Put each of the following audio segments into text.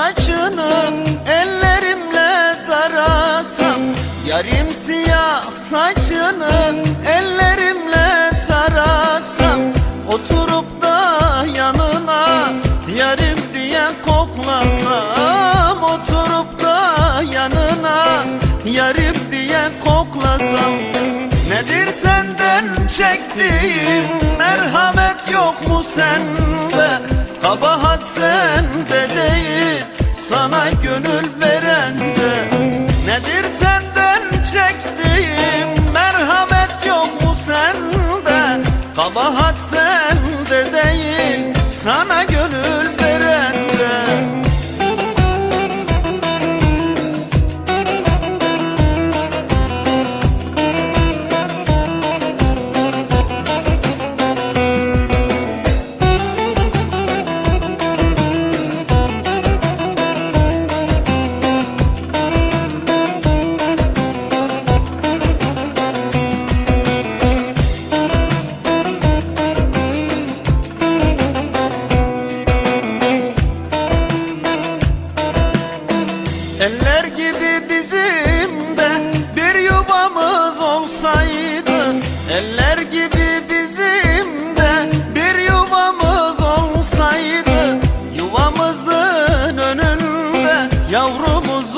saçını ellerimle tarasam Yarim siyah saçını ellerimle tarasam Oturup da yanına yarim diye koklasam Oturup da yanına yarim diye koklasam Nedir senden çektiğim merhamet yok mu sende Kabahat sende Kabahat sende değil. Sana gönül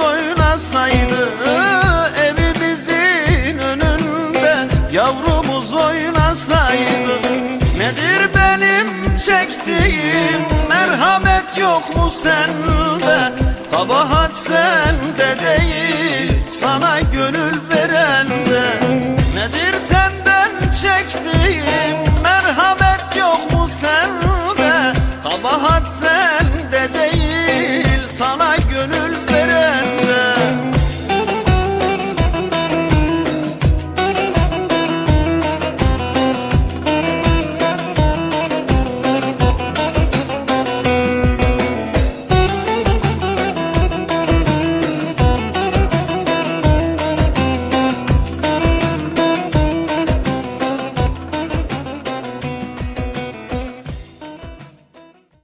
oynasaydı Evimizin önünde yavrumuz oynasaydı. Nedir benim çektiğim merhamet yok mu sende? Kabahat sende değil sana gönül